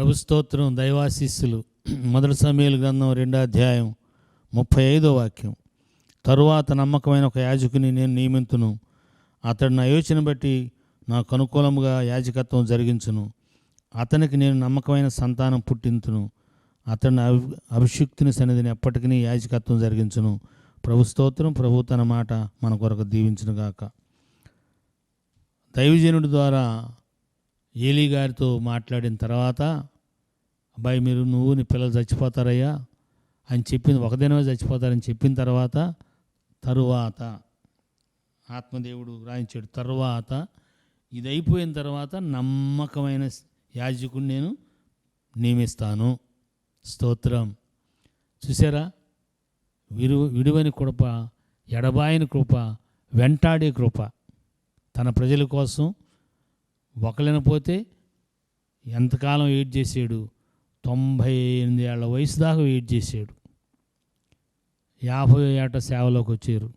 ప్రభు స్తోత్రం దైవాశీస్సులు. మొదటి సమయాల గ్రంథం రెండో అధ్యాయం ముప్పై ఐదో వాక్యం. తరువాత నమ్మకమైన ఒక యాజకుని నేను నియమింతును. అతడు నా యోచన బట్టి నాకు అనుకూలముగా యాజకత్వం జరిగించును. అతనికి నేను నమ్మకమైన సంతానం పుట్టింతును. అతని అభి అభిషిక్తుని సన్నిధిని ఎప్పటికీ యాజకత్వం జరిగించును. ప్రభు స్తోత్రం ప్రభు తన మాట మన కొరకు దీవించునుగాక. దైవజనుడి ద్వారా ఏలీ గారితో మాట్లాడిన తర్వాత అబ్బాయి మీరు నువ్వు నీ పిల్లలు చచ్చిపోతారయ్యా అని చెప్పింది ఒక దినమే చచ్చిపోతారని చెప్పిన తర్వాత తరువాత ఆత్మదేవుడు రాయించాడు తరువాత ఇది అయిపోయిన తర్వాత నమ్మకమైన యాజకుడిని నేను నియమిస్తాను. స్తోత్రం. చూసారా? విరు విడువని కృప ఎడబాయిని కృప వెంటాడే కృప తన ప్రజల కోసం ఒకలేనపోతే ఎంతకాలం వెయిట్ చేసాడు? తొంభై ఎనిమిది ఏళ్ళ వయసు దాకా వెయిట్ చేసాడు. యాభై ఏట సేవలోకి వచ్చారు.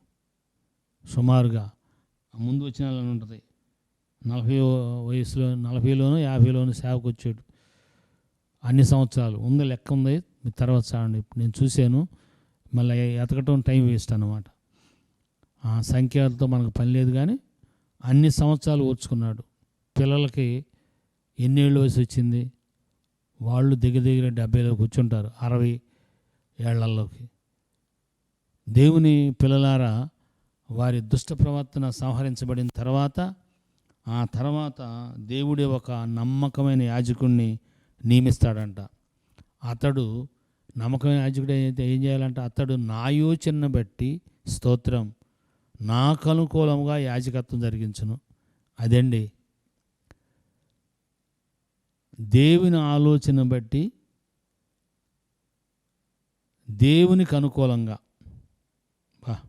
సుమారుగా ముందు వచ్చిన వాళ్ళని ఉంటుంది. నలభై వయసులో నలభైలోనూ యాభైలోనూ సేవకు వచ్చాడు. అన్ని సంవత్సరాలు ఉంది లెక్క ఉంది. మీ తర్వాత చాలండి నేను చూశాను. మళ్ళీ ఎతకటం టైం వేస్ట్ అనమాట ఆ సంఖ్యలతో మనకు పని లేదు కానీ అన్ని సంవత్సరాలు ఓర్చుకున్నాడు. పిల్లలకి ఎన్నేళ్ళు వయసు వచ్చింది? వాళ్ళు దగ్గర దగ్గర డెబ్బైలో కూర్చుంటారు అరవై ఏళ్ళలోకి. దేవుని పిల్లలారా వారి దుష్ట ప్రవర్తన సంహరించబడిన తర్వాత ఆ తర్వాత దేవుడే ఒక నమ్మకమైన యాజకుడిని నియమిస్తాడంట. అతడు నమ్మకమైన యాజకుడు అయితే ఏం చేయాలంటే? అతడు నా యోచన బట్టి స్తోత్రం నాకు అనుకూలంగా యాజకత్వం జరిగించును. అదండి దేవుని ఆలోచన బట్టి దేవునికి అనుకూలంగా. బా.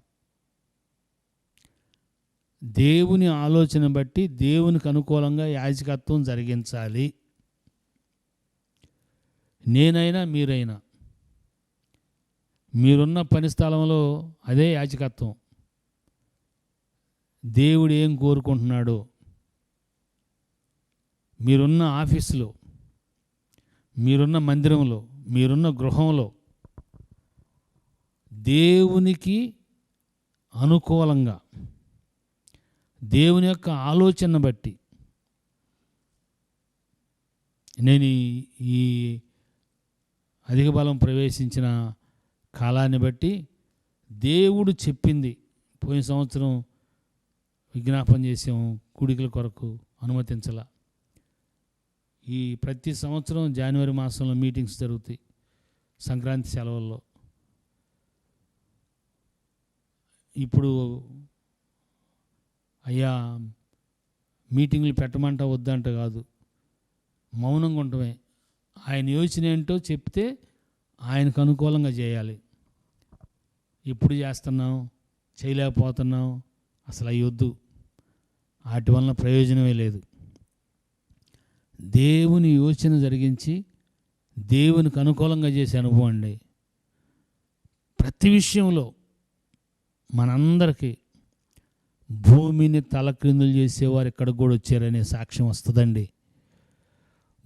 దేవుని ఆలోచన బట్టి దేవునికి అనుకూలంగా యాజకత్వం జరిగించాలి. నేనైనా మీరైనా మీరున్న పని స్థలంలో అదే యాజకత్వం. దేవుడు ఏం కోరుకుంటున్నాడో మీరున్న ఆఫీసులో మీరున్న మందిరంలో మీరున్న గృహంలో దేవునికి అనుకూలంగా దేవుని యొక్క ఆలోచన బట్టి నేను ఈ- అధిక బలం ప్రవేశించిన కాలాన్ని బట్టి దేవుడు చెప్పింది పోయిన సంవత్సరం విజ్ఞాపన చేసాము. కూడికల కొరకు అనుమతించాల. ఈ ప్రతి సంవత్సరం జనవరి మాసంలో మీటింగ్స్ జరుగుతాయి సంక్రాంతి సెలవుల్లో. ఇప్పుడు అయ్యా మీటింగ్లు పెట్టమంట వద్దంట కాదు. మౌనంగా ఉండటమే. ఆయన యోచన ఏంటో చెప్తే ఆయనకు అనుకూలంగా చేయాలి. ఇప్పుడు చేస్తున్నాం చేయలేకపోతున్నాం అసలు అయ్యొద్దు. వాటి వలన ప్రయోజనమే లేదు. దేవుని యోచన జరిగించి దేవునికి అనుకూలంగా చేసే అనుభవం అండి. ప్రతి విషయంలో మనందరికీ భూమిని తలక్రిందులు చేసేవారు ఎక్కడికి కూడా వచ్చారనే సాక్ష్యం వస్తుందండి.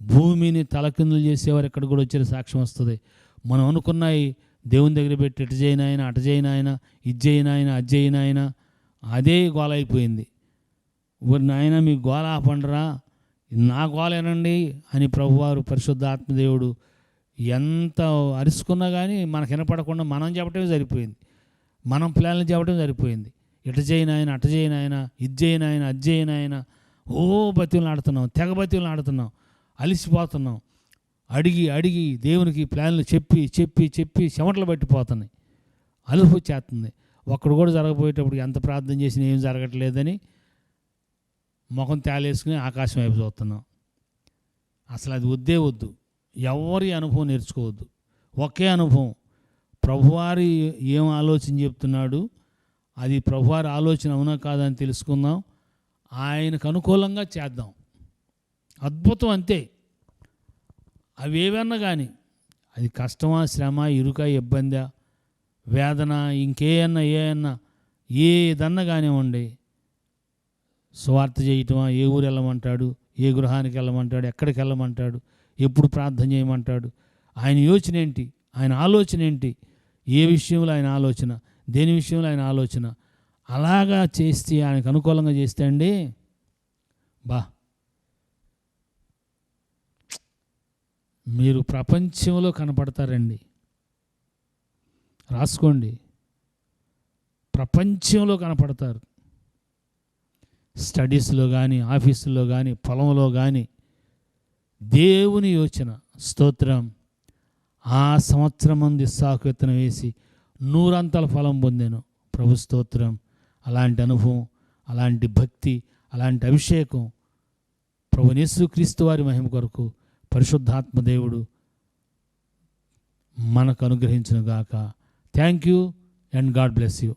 భూమిని తలకిందులు చేసేవారు ఎక్కడ కూడా వచ్చే సాక్ష్యం వస్తుంది. మనం అనుకున్నాయి దేవుని దగ్గర పెట్టి ఇటు చేయనాయన అటు చేయనాయన ఇది చేయనాయన అది చేయనాయన అదే గోల అయిపోయింది. ఊరి నాయన మీ గోల ఆపండరా నా గోలేనండి అని ప్రభువారు పరిశుద్ధ ఆత్మదేవుడు ఎంత అరుచుకున్నా కానీ మనకు వినపడకుండా మనం చెప్పటమే సరిపోయింది. మనం పిల్లల్ని చెప్పడం సరిపోయింది. ఇటు చేయనాయన అటు చేయనాయన ఇది చేయనాయన అది చేయనాయన ఓ బతిలు ఆడుతున్నాం తెగ బతిలు ఆడుతున్నాం అలిసిపోతున్నాం. అడిగి అడిగి దేవునికి ప్లాన్లు చెప్పి చెప్పి చెప్పి చెమటలు పట్టిపోతున్నాయి. అలుపు వచ్చేస్తుంది. ఒక్కడు కూడా జరగబోయేటప్పుడు ఎంత ప్రార్థన చేసినా ఏం జరగట్లేదని ముఖం తేలేసుకుని ఆకాశం వైపు చూస్తున్నాం. అసలు అది వద్దే వద్దు. ఎవరి అనుభవం నేర్చుకోవద్దు. ఒకే అనుభవం. ప్రభువారి ఏం ఆలోచన చెప్తున్నాడు? అది ప్రభువారి ఆలోచన అవునా కాదని తెలుసుకుందాం. ఆయనకు అనుకూలంగా చేద్దాం. అద్భుతం అంతే. అవి ఏవన్నా కానీ అది కష్టమా శ్రమ ఇరుక ఇబ్బందా వేదన ఇంకేయన్నా ఏ అన్నా ఏదన్నా కానివ్వండి స్వార్థ చేయటమా? ఏ ఊరు వెళ్ళమంటాడు? ఏ గృహానికి వెళ్ళమంటాడు? ఎక్కడికి వెళ్ళమంటాడు? ఎప్పుడు ప్రార్థన చేయమంటాడు? ఆయన యోచన ఏంటి? ఆయన ఆలోచన ఏంటి? ఏ విషయంలో ఆయన ఆలోచన? దేని విషయంలో ఆయన ఆలోచన? అలాగా చేస్తే ఆయనకు అనుకూలంగా చేస్తే అండి బా. మీరు ప్రపంచంలో కనపడతారండి. రాసుకోండి. ప్రపంచంలో కనపడతారు. స్టడీస్లో కానీ ఆఫీసులో కానీ పొలంలో కానీ దేవుని యోచన స్తోత్రం. ఆ సంవత్సరం మంది సాకు విత్తనం వేసి నూరంతల ఫలం పొందాను. ప్రభు స్తోత్రం. అలాంటి అనుభవం అలాంటి భక్తి అలాంటి అభిషేకం ప్రభు క్రీస్తు వారి మహిమ కొరకు పరిశుద్ధాత్మ దేవుడు మనకు అనుగ్రహించును గాక. Thank you and God bless you